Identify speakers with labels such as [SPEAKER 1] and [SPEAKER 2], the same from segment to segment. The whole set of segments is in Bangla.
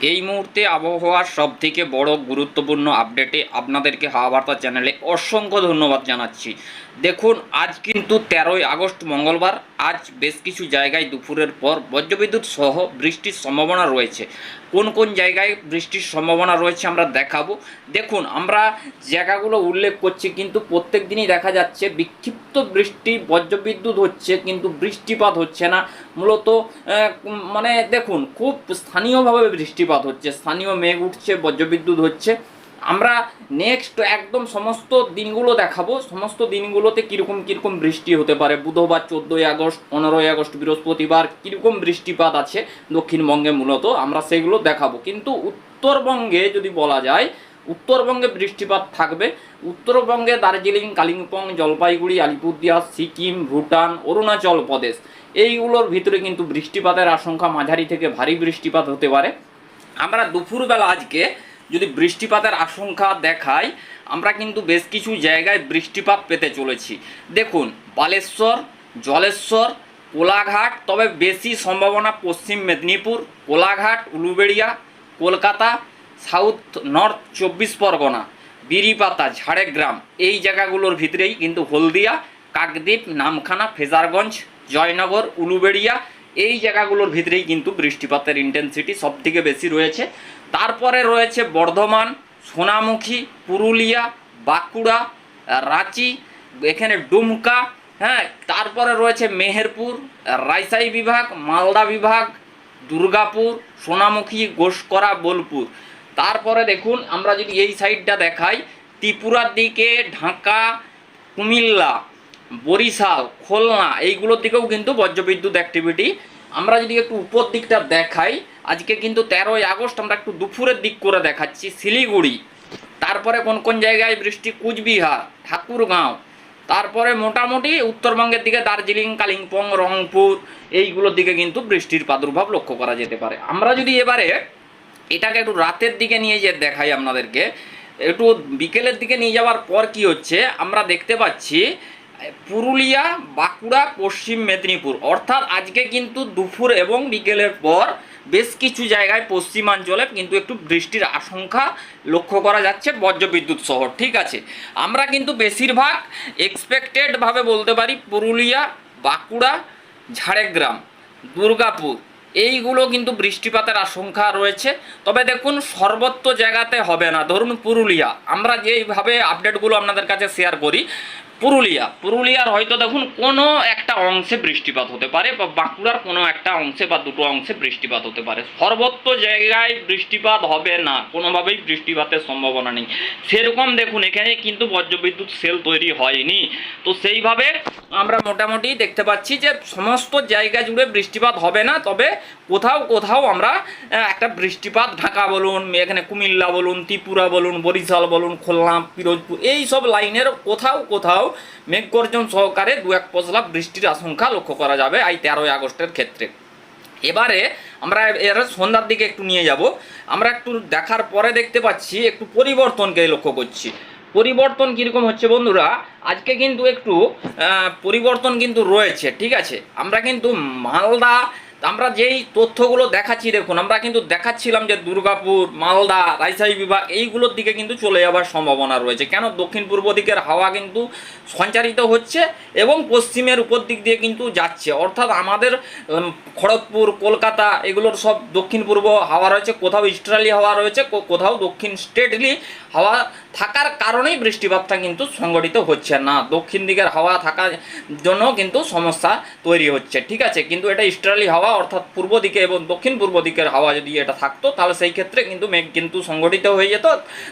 [SPEAKER 1] এই মুহূর্তে আবহাওয়ার সব থেকে বড় গুরুত্বপূর্ণ আপডেটে আপনাদেরকে হাওয়া বার্তা চ্যানেলে অসংখ্য ধন্যবাদ জানাচ্ছি। দেখুন, আজ কিন্তু তেরোই আগস্ট মঙ্গলবার, আজ বেশ কিছু জায়গায় দুপুরের পর বজ্রবিদ্যুৎ সহ বৃষ্টির সম্ভাবনা রয়েছে। কোন কোন জায়গায় বৃষ্টির সম্ভাবনা রয়েছে আমরা দেখাবো। দেখুন, আমরা জায়গাগুলো উল্লেখ করছি, কিন্তু প্রত্যেক দিনই দেখা যাচ্ছে বিক্ষিপ্ত বৃষ্টি, বজ্রবিদ্যুৎ হচ্ছে, কিন্তু বৃষ্টিপাত হচ্ছে না। মূলত মানে দেখুন, খুব স্থানীয়ভাবে বৃষ্টিপাত হচ্ছে। স্থানীয় মেঘ উঠছে, বজ্রবিদ্যুৎ হচ্ছে। আমরা নেক্সট একদম সমস্ত দিনগুলো দেখাবো। সমস্ত দিনগুলোতে কীরকম কীরকম বৃষ্টি হতে পারে? বুধবার চোদ্দোই আগস্ট, পনেরোই আগস্ট, বৃহস্পতিবার কীরকম বৃষ্টিপাত আছে? দক্ষিণবঙ্গে মূলত আমরা সেগুলো দেখাবো। কিন্তু উত্তরবঙ্গে যদি বলা যায়, উত্তরবঙ্গে বৃষ্টিপাত থাকবে। উত্তরবঙ্গে দার্জিলিং, কালিম্পং, জলপাইগুড়ি আলিপুরদিয়া সিকিম, ভুটান, অরুণাচল প্রদেশ, এইগুলোর ভিতরে কিন্তু বৃষ্টিপাতের আশঙ্কা মাঝারি থেকে ভারী বৃষ্টিপাত হতে পারে। আমরা দুপুরবেলা আজকে যদি বৃষ্টিপাতের আশঙ্কা দেখায় আমরা কিন্তু বেশ কিছু জায়গায় বৃষ্টিপাত পেতে চলেছি। দেখুন, বালেশ্বর, জলেশ্বর, কোলাঘাট, তবে বেশি সম্ভাবনা পশ্চিম মেদিনীপুর, কোলাঘাট, উলুবেড়িয়া, কলকাতা, সাউথ নর্থ চব্বিশ পরগনা, বিরিপাতা, ঝাড়গ্রাম, এই জায়গাগুলোর ভিতরেই কিন্তু হলদিয়া, কাকদ্বীপ, নামখানা, ফেজারগঞ্জ, জয়নগর, উলুবেড়িয়া, এই জায়গাগুলোর ভিতরেই কিন্তু বৃষ্টিপাতের ইন্টেন্সিটি সব থেকে বেশি রয়েছে। তারপরে রয়েছে বর্ধমান, সোনামুখী, পুরুলিয়া, বাঁকুড়া, রাঁচি, এখানে ডুমকা হ্যাঁ তারপরে রয়েছে মেহেরপুর, রাইসাই বিভাগ, মালদা বিভাগ, দুর্গাপুর, সোনামুখী, গোসকরা, বোলপুর। তারপরে দেখুন, আমরা যদি এই সাইডটা দেখাই, ত্রিপুরার দিকে ঢাকা, কুমিল্লা, বরিশাল, খুলনা, এইগুলোর দিকেও কিন্তু বজ্রবিদ্যুৎ অ্যাক্টিভিটি আমরা যদি একটু উপর দিকটা দেখাই, আজকে কিন্তু তেরোই আগস্ট আমরা একটু দুপুরের দিক করে দেখাচ্ছি শিলিগুড়ি। তারপরে কোন কোন জায়গায় বৃষ্টি? কুচবিহার, ঠাকুরগাঁও। তারপরে মোটামুটি উত্তরবঙ্গের দিকে দার্জিলিং, কালিম্পং, রংপুর, এইগুলোর দিকে কিন্তু বৃষ্টির প্রাদুর্ভাব লক্ষ্য করা যেতে পারে। আমরা যদি এবারে এটাকে একটু রাতের দিকে নিয়ে যে দেখাই আপনাদেরকে, একটু বিকেলের দিকে নিয়ে যাওয়ার পর কি হচ্ছে, আমরা দেখতে পাচ্ছি পুরুলিয়া, বাঁকুড়া, পশ্চিম মেদিনীপুর। অর্থাৎ আজকে কিন্তু দুপুর এবং বিকেলের পর বেশ কিছু জায়গায় পশ্চিমাঞ্চলে কিন্তু একটু বৃষ্টির আশঙ্কা লক্ষ্য করা যাচ্ছে বজ্রবিদ্যুৎ শহর ঠিক আছে? আমরা কিন্তু বেশিরভাগ এক্সপেক্টেডভাবে বলতে পারি পুরুলিয়া, বাঁকুড়া, ঝাড়গ্রাম, দুর্গাপুর, এইগুলো কিন্তু বৃষ্টিপাতের আশঙ্কা রয়েছে। তবে দেখুন সর্বত্র জায়গাতে হবে না। ধরুন পুরুলিয়া। আমরা যেইভাবে আপডেটগুলো আপনাদের কাছে শেয়ার করি পুরুলিয়া। পুরুলিয়ার হয়তো দেখুন কোনো একটা অংশে বৃষ্টিপাত হতে পারে বা বাঁকুড়ার কোনো একটা অংশে বা দুটো অংশে বৃষ্টিপাত হতে পারে। সর্বত্র জায়গায় বৃষ্টিপাত হবে না, কোনোভাবেই বৃষ্টিপাতের সম্ভাবনা নেই। সেরকম দেখুন, এখানে কিন্তু বজ্রবিদ্যুৎ সেল তৈরি হয়নি। তো সেইভাবে আমরা মোটামুটি দেখতে পাচ্ছি যে সমস্ত জায়গা জুড়ে বৃষ্টিপাত হবে না, তবে কোথাও কোথাও আমরা একটা বৃষ্টিপাত ঢাকা বলুন, এখানে কুমিল্লা বলুন, ত্রিপুরা বলুন, বরিশাল বলুন, খুলনা, পিরোজপুর এই সব লাইনের কোথাও কোথাও মেঘগর্জন সহকারে দু এক পশলা বৃষ্টির আশঙ্কা লক্ষ্য করা যাবে এই তেরোই আগস্টের ক্ষেত্রে। এবারে আমরা এর সন্ধ্যার দিকে একটু নিয়ে যাব। আমরা একটু দেখার পরে দেখতে পাচ্ছি একটু পরিবর্তনকে লক্ষ্য করছি। পরিবর্তন কীরকম হচ্ছে বন্ধুরা, আজকে কিন্তু একটু পরিবর্তন কিন্তু রয়েছে, ঠিক আছে? আমরা কিন্তু মালদা আমরা যেই তথ্যগুলো দেখাচ্ছি, দেখুন, আমরা কিন্তু দেখাচ্ছিলাম যে দুর্গাপুর, মালদা, রাজশাহী বিভাগ, এইগুলোর দিকে কিন্তু চলে যাওয়ার সম্ভাবনা রয়েছে। কেন? দক্ষিণ পূর্ব দিকের হাওয়া কিন্তু সঞ্চারিত হচ্ছে এবং পশ্চিমের উপর দিক দিয়ে কিন্তু যাচ্ছে। অর্থাৎ আমাদের খড়গপুর, কলকাতা, এগুলোর সব দক্ষিণ পূর্ব হাওয়া রয়েছে, কোথাও ইস্টার্লি হাওয়া রয়েছে কোথাও দক্ষিণ স্টেটলি হাওয়া থাকার কারণেই বৃষ্টিপাতটা কিন্তু সংগঠিত হচ্ছে না। দক্ষিণ দিকের হাওয়া থাকার জন্য কিন্তু সমস্যা তৈরি হচ্ছে, ঠিক আছে? কিন্তু এটা ইস্টার্লি হাওয়া অর্থাৎ পূর্ব দিকে এবং দক্ষিণ পূর্ব দিকের হাওয়া যদি এটা থাকতো, তাহলে সেই ক্ষেত্রে কিন্তু মেঘ কিন্তু সংগঠিত হয়ে যেত।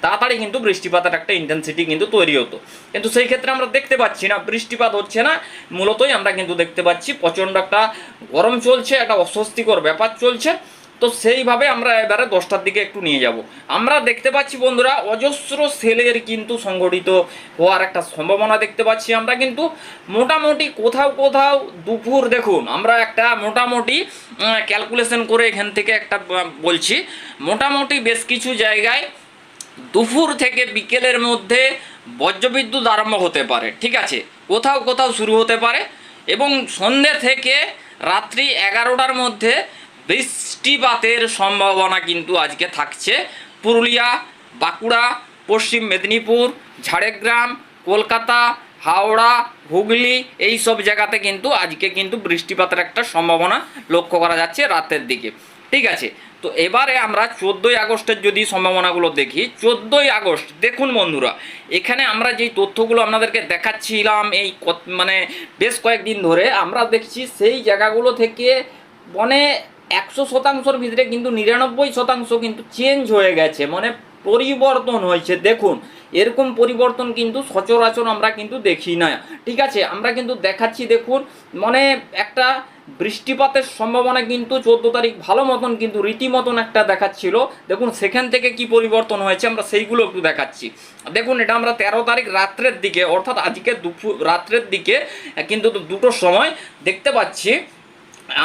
[SPEAKER 1] তাড়াতাড়ি কিন্তু বৃষ্টিপাতের একটা ইন্টেন্সিটি কিন্তু তৈরি হতো। কিন্তু সেই ক্ষেত্রে আমরা দেখতে পাচ্ছি না, বৃষ্টিপাত হচ্ছে না। মূলতই আমরা কিন্তু দেখতে পাচ্ছি প্রচণ্ড একটা গরম চলছে, একটা অস্বস্তিকর ব্যাপার চলছে। তো সেইভাবে আমরা এবারে দশটার দিকে একটু নিয়ে যাব। আমরা দেখতে পাচ্ছি বন্ধুরা, অজস্র সেলের কিন্তু সংগঠিত হওয়ার একটা সম্ভাবনা দেখতে পাচ্ছি আমরা। কিন্তু মোটামুটি কোথাও কোথাও দুপুর দেখুন, আমরা একটা মোটামুটি ক্যালকুলেশন করে এখান থেকে একটা বলছি, মোটামুটি বেশ কিছু জায়গায় দুপুর থেকে বিকেলের মধ্যে বজ্রবিদ্যুৎ আরম্ভ হতে পারে, ঠিক আছে? কোথাও কোথাও শুরু হতে পারে এবং সন্ধ্যে থেকে রাত্রি এগারোটার মধ্যে বৃষ্টি বৃষ্টিপাতের সম্ভাবনা কিন্তু আজকে থাকছে। পুরুলিয়া, বাঁকুড়া, পশ্চিম মেদিনীপুর, ঝাড়গ্রাম, কলকাতা, হাওড়া, হুগলি এই সব জায়গাতে কিন্তু আজকে কিন্তু বৃষ্টিপাতের একটা সম্ভাবনা লক্ষ্য করা যাচ্ছে রাতের দিকে। ঠিক আছে? তো এবারে আমরা চোদ্দোই আগস্টের যদি সম্ভাবনাগুলো দেখি, চোদ্দোই আগস্ট, দেখুন বন্ধুরা, এখানে আমরা যেই তথ্যগুলো আপনাদেরকে দেখাচ্ছিলাম এই মানে বেশ কয়েকদিন ধরে, আমরা দেখছি সেই জায়গাগুলো থেকে মানে একশো শতাংশর ভিতরে কিন্তু নিরানব্বই শতাংশ কিন্তু চেঞ্জ হয়ে গেছে মানে পরিবর্তন হয়েছে। দেখুন, এরকম পরিবর্তন কিন্তু সচরাচর আমরা কিন্তু দেখি না। ঠিক আছে, আমরা কিন্তু দেখাচ্ছি, দেখুন মানে একটা বৃষ্টিপাতের সম্ভাবনা কিন্তু চোদ্দ তারিখ ভালো মতন কিন্তু রীতিমতন একটা দেখাচ্ছিল। দেখুন, সেখান থেকে কি পরিবর্তন হয়েছে, আমরা সেইগুলো একটু দেখাচ্ছি। দেখুন, এটা আমরা তেরো তারিখ রাত্রের দিকে, অর্থাৎ আজকে দুপুর, রাত্রের দিকে, কিন্তু দুটোর সময় দেখতে পাচ্ছি।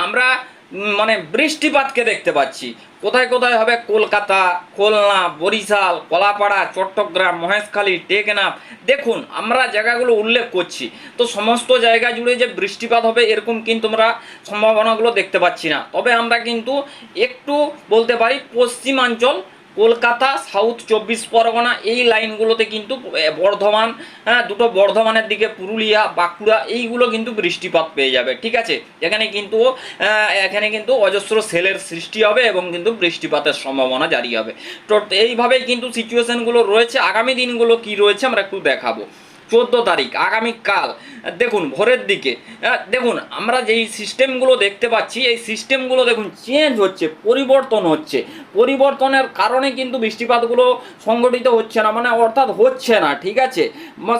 [SPEAKER 1] আমরা মানে বৃষ্টিপাতকে দেখতে পাচ্ছি। কোথায় কোথায় হবে কলকাতা, খুলনা, বরিশাল, কলাপাড়া, চট্টগ্রাম, মহেশখালী, টেকনাফ। দেখুন, আমরা জায়গাগুলো উল্লেখ করছি। তো সমস্ত জায়গা জুড়ে যে বৃষ্টিপাত হবে, এরকম কিন্তু আমরা সম্ভাবনাগুলো দেখতে পাচ্ছি না। তবে আমরা কিন্তু একটু বলতে পারি পশ্চিমাঞ্চল কলকাতা, সাউথ চব্বিশ পরগনা এই লাইনগুলোতে কিন্তু বর্ধমান হ্যাঁ দুটো বর্ধমানের দিকে পুরুলিয়া, বাঁকুড়া, এইগুলো কিন্তু বৃষ্টিপাত পেয়ে যাবে, ঠিক আছে? এখানে কিন্তু এখানে কিন্তু অজস্র সেলের সৃষ্টি হবে এবং কিন্তু বৃষ্টিপাতের সম্ভাবনা জারি হবে। তো এইভাবেই কিন্তু সিচুয়েশনগুলো রয়েছে। আগামী দিনগুলো কি রয়েছে আমরা একটু দেখাবো। চোদ্দ তারিখ আগামীকাল দেখুন, ভোরের দিকে দেখুন, আমরা যেই সিস্টেমগুলো দেখতে পাচ্ছি, এই সিস্টেমগুলো দেখুন চেঞ্জ হচ্ছে, পরিবর্তন হচ্ছে। পরিবর্তনের কারণে কিন্তু বৃষ্টিপাতগুলো সংগঠিত হচ্ছে না মানে অর্থাৎ হচ্ছে না, ঠিক আছে?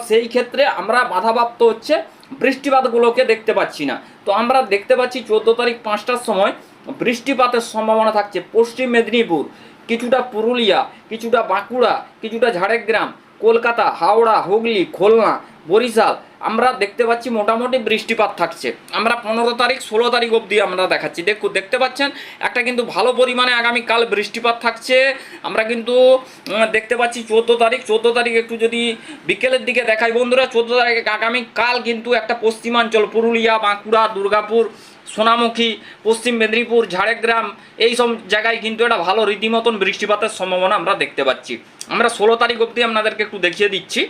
[SPEAKER 1] সেই ক্ষেত্রে আমরা বাধাপ্রাপ্ত হচ্ছে, বৃষ্টিপাতগুলোকে দেখতে পাচ্ছি না। তো আমরা দেখতে পাচ্ছি চোদ্দ তারিখ পাঁচটার সময় বৃষ্টিপাতের সম্ভাবনা থাকছে। পশ্চিম মেদিনীপুর, কিছুটা পুরুলিয়া, কিছুটা বাঁকুড়া, কিছুটা ঝাড়গ্রাম, কলকাতা, হাওড়া, হুগলি, খুলনা বরিশাল, আমরা দেখতে পাচ্ছি মোটামুটি বৃষ্টিপাত থাকছে। আমরা পনেরো তারিখ, ষোলো তারিখ অবধি আমরা দেখাচ্ছি। দেখুন দেখতে পাচ্ছেন, একটা কিন্তু ভালো পরিমাণে আগামীকাল বৃষ্টিপাত থাকছে। আমরা কিন্তু দেখতে পাচ্ছি চোদ্দ তারিখ চোদ্দ তারিখ একটু যদি বিকেলের দিকে দেখাই বন্ধুরা, চোদ্দ তারিখ আগামীকাল কিন্তু একটা পশ্চিমাঞ্চল, পুরুলিয়া, বাঁকুড়া, দুর্গাপুর, সোনামুখী, পশ্চিম মেদিনীপুর, ঝাড়গ্রাম, এই সব জায়গায় কিন্তু একটা ভালো রীতিমতন বৃষ্টিপাতের সম্ভাবনা আমরা দেখতে পাচ্ছি। আমরা ষোলো তারিখ অবধি আপনাদেরকে একটু দেখিয়ে দিচ্ছি।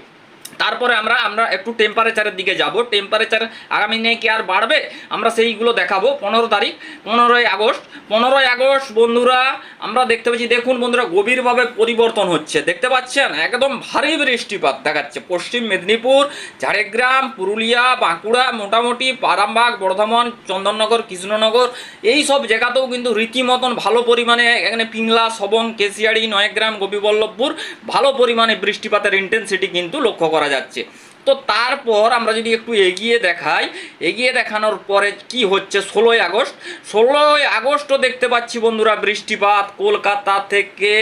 [SPEAKER 1] তারপরে আমরা আমরা একটু টেম্পারেচারের দিকে যাব। টেম্পারেচার আগামী দিনে কি আর বাড়বে? আমরা সেইগুলো দেখাবো। পনেরো তারিখ, পনেরোই আগস্ট। পনেরোই আগস্ট, বন্ধুরা, আমরা দেখতে পাচ্ছি, দেখুন বন্ধুরা, গভীরভাবে পরিবর্তন হচ্ছে। দেখতে পাচ্ছেন? একদম ভারী বৃষ্টিপাত দেখাচ্ছে। পশ্চিম মেদিনীপুর, ঝাড়গ্রাম, পুরুলিয়া, বাঁকুড়া, মোটামুটি আরামবাগ বর্ধমান, চন্দননগর, কৃষ্ণনগর, এই সব জায়গাতেও কিন্তু রীতিমতন ভালো পরিমাণে এখানে পিংলা, সবং, কেশিয়াড়ি, নয়গ্রাম, গোপীবল্লভপুর ভালো পরিমাণে বৃষ্টিপাতের ইন্টেন্সিটি কিন্তু লক্ষ্য করা যাচ্ছে। তো তারপর আমরা যদি একটু এগিয়ে দেখাই, এগিয়ে দেখানোর পরে কি হচ্ছে? ষোলোই আগস্ট। ষোলোই আগস্টও দেখতে পাচ্ছি বন্ধুরা বৃষ্টিপাত। কলকাতা থেকে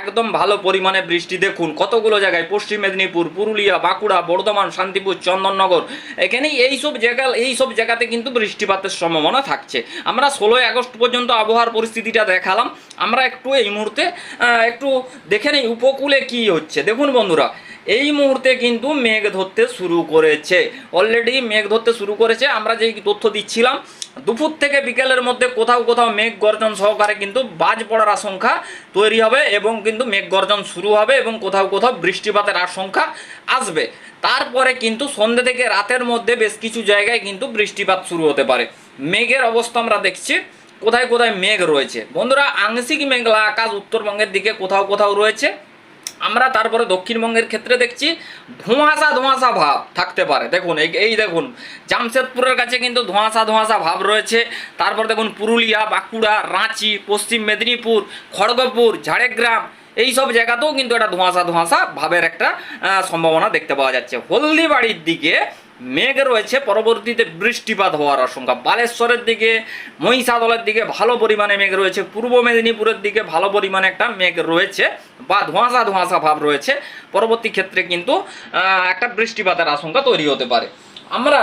[SPEAKER 1] একদম ভালো পরিমাণে বৃষ্টি। দেখুন, কতগুলো জায়গায় পশ্চিম মেদিনীপুর, পুরুলিয়া, বাঁকুড়া, বর্ধমান, শান্তিপুর, চন্দননগর। এখানে এইসব জায়গা এই সব জায়গাতে কিন্তু বৃষ্টিপাতের সম্ভাবনা থাকছে। আমরা ষোলোই আগস্ট পর্যন্ত আবহাওয়ার পরিস্থিতিটা দেখালাম। আমরা একটু এই মুহূর্তে একটু দেখে নিই উপকূলে কি হচ্ছে। দেখুন বন্ধুরা এই মুহূর্তে কিন্তু মেঘ ধরতে শুরু করেছে। অলরেডি মেঘ ধরতে শুরু করেছে। আমরা যেই তথ্য দিচ্ছিলাম, দুপুর থেকে বিকেলের মধ্যে কোথাও কোথাও মেঘ গর্জন সহকারে কিন্তু বাজ পড়ার আশঙ্কা তৈরি হবে এবং কিন্তু মেঘ গর্জন শুরু হবে এবং কোথাও কোথাও বৃষ্টিপাতের আশঙ্কা আসবে। তারপরে কিন্তু সন্ধ্যে থেকে রাতের মধ্যে বেশ কিছু জায়গায় কিন্তু বৃষ্টিপাত শুরু হতে পারে। মেঘের অবস্থা আমরা দেখছি, কোথায় কোথায় মেঘ রয়েছে। বন্ধুরা, আংশিক মেঘলা আকাশ উত্তরবঙ্গের দিকে কোথাও কোথাও রয়েছে। আমরা তারপরে দক্ষিণবঙ্গের ক্ষেত্রে দেখছি ধোঁয়াশা ধোঁয়াশা ভাব থাকতে পারে। দেখুন, এই দেখুন, জামশেদপুরের কাছে কিন্তু ধোঁয়াশা ধোঁয়াশা ভাব রয়েছে। তারপর দেখুন, পুরুলিয়া, বাঁকুড়া, রাঁচি, পশ্চিম মেদিনীপুর, খড়গপুর, ঝাড়গ্রাম, এই সব জায়গাতেও কিন্তু একটা ধোঁয়াশা ধোঁয়াশা ভাবের একটা সম্ভাবনা দেখতে পাওয়া যাচ্ছে। হলদিবাড়ির দিকে মেঘ রয়েছে, পরবর্তীতে বৃষ্টিপাত হওয়ার আশঙ্কা। বালেশ্বরের দিকে, মহিষাদলের দিকে ভালো পরিমাণে মেঘ রয়েছে। পূর্ব মেদিনীপুরের দিকে ভালো পরিমাণে একটা মেঘ রয়েছে বা ধোঁয়াশা ধোঁয়াশা ভাব রয়েছে। পরবর্তী ক্ষেত্রে কিন্তু একটা বৃষ্টিপাতের আশঙ্কা তৈরি হতে পারে। আমরা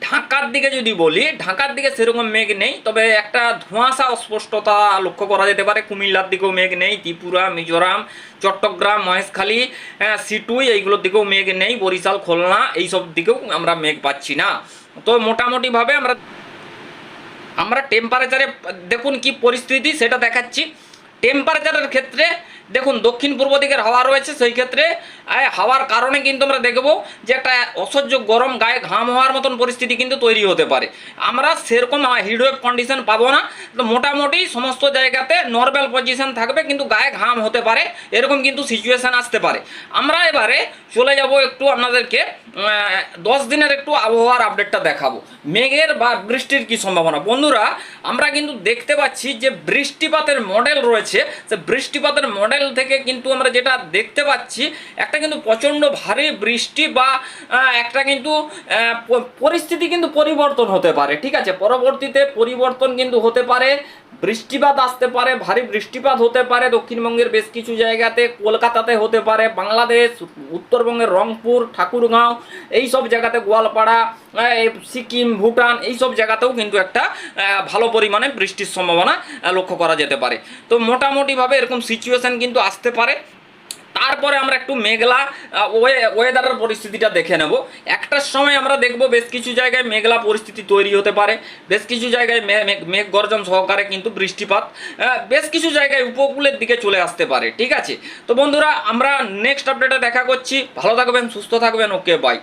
[SPEAKER 1] ঢাকার দিকে যদি বলি ঢাকার দিকে সেরকম মেঘ নেই তবে একটা ধোঁয়াশা অস্পষ্টতা লক্ষ্য করা যেতে পারে। কুমিল্লার দিকেও মেঘ নেই ত্রিপুরা মিজোরাম চট্টগ্রাম মহেশখালী আহ, সিটুই এইগুলোর দিকেও মেঘ নেই বরিশাল খুলনা এইসব দিকেও আমরা মেঘ পাচ্ছি না। তো মোটামুটিভাবে আমরা আমরা টেম্পারেচারে দেখুন কি পরিস্থিতি সেটা দেখাচ্ছি। টেম্পারেচারের ক্ষেত্রে দেখুন, দক্ষিণ পূর্ব দিকের হাওয়া রয়েছে, সেই ক্ষেত্রে হাওয়ার কারণে কিন্তু আমরা দেখব যে একটা অসহ্য গরম গায়ে ঘাম হওয়ার মতন পরিস্থিতি কিন্তু তৈরি হতে পারে। আমরা সেরকম হিডওয়েভ কন্ডিশন পাবো না। তো মোটামুটি সমস্ত জায়গাতে নর্মাল পজিশন থাকবে, কিন্তু গায়ে ঘাম হতে পারে, এরকম কিন্তু সিচুয়েশান আসতে পারে। আমরা এবারে চলে যাব একটু আপনাদেরকে দশ দিনের একটু আবহাওয়ার আপডেটটা দেখাবো। মেঘের বা বৃষ্টির কি সম্ভাবনা? বন্ধুরা, আমরা কিন্তু দেখতে পাচ্ছি যে বৃষ্টিপাতের মডেল রয়েছে, সে বৃষ্টিপাতের মডেল থেকে কিন্তু আমরা যেটা দেখতে পাচ্ছি, একটা কিন্তু প্রচণ্ড ভারী বৃষ্টি বা একটা কিন্তু পরিস্থিতি কিন্তু পরিবর্তন হতে পারে, ঠিক আছে? পরবর্তীতে পরিবর্তন কিন্তু হতে পারে, বৃষ্টিপাত আসতে পারে, ভারী বৃষ্টিপাত হতে পারে, দক্ষিণবঙ্গের বেশ কিছু জায়গাতে, কলকাতাতে হতে পারে, বাংলাদেশ, উত্তরবঙ্গের রংপুর, ঠাকুরগাঁও, এই সব জায়গাতে গোয়ালপাড়া সিকিম, ভুটান, এই সব জায়গাতেও কিন্তু একটা ভালো পরিমাণে বৃষ্টির সম্ভাবনা লক্ষ্য করা যেতে পারে। তো মোটামুটিভাবে এরকম সিচুয়েশন কিন্তু আসতে পারে। তারপরে আমরা একটু মেঘলা ওয়ে- ওয়েদারের পরিস্থিতিটা দেখে নেব। একটার সময় আমরা দেখব বেশ কিছু জায়গায় মেঘলা পরিস্থিতি তৈরি হতে পারে। বেশ কিছু জায়গায় মেঘ গর্জন সহকারে কিন্তু বৃষ্টিপাত বেশ কিছু জায়গায় উপকূলের দিকে চলে আসতে পারে, ঠিক আছে? তো বন্ধুরা, আমরা নেক্সট আপডেটে দেখা করছি। ভালো থাকবেন, সুস্থ থাকবেন ওকে বাই